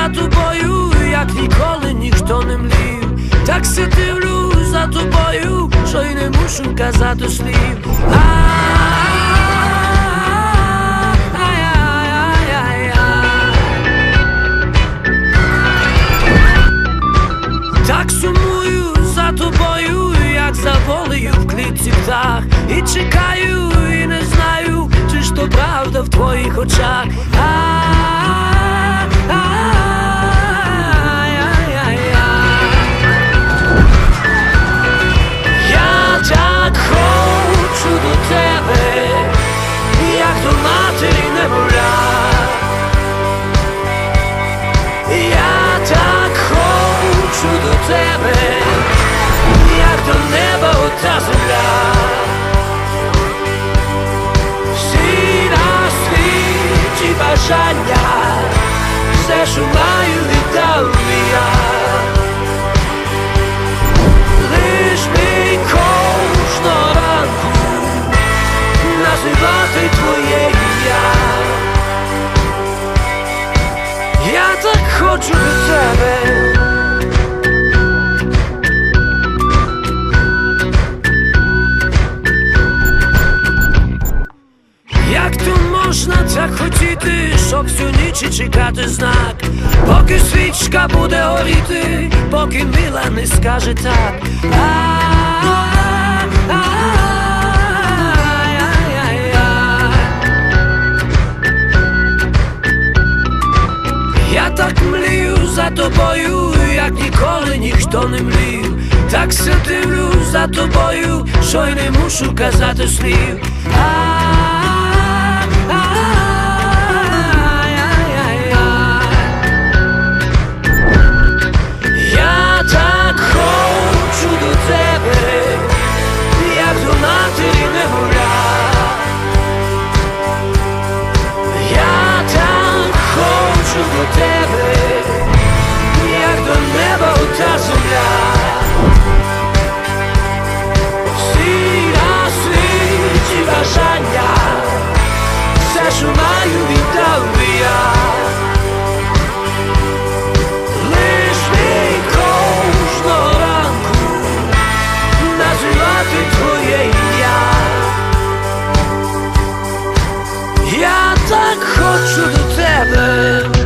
за тобою, як ніколи ніхто не млів. Так се дивлю за тобою, що й не мушу казати слів. Так сумую за тобою, як за волею в клітці птах. І чекаю, і не знаю, чи ж то правда в твоїх очах. Хочу до тебе, як до неба ота земля. Всі на світі бажання, все, що маю, віддав я. Лиш мій кожного ранку називати твоє ім'я. Я так хочу до тебе. Хотіти, щоб всю ніч чекати знак, поки свічка буде горіти, поки мила не скаже так. Я так млію за тобою, як ніколи ніхто не млів. Так се дивлюсь за тобою, що й не мушу казати слів. Так хочу до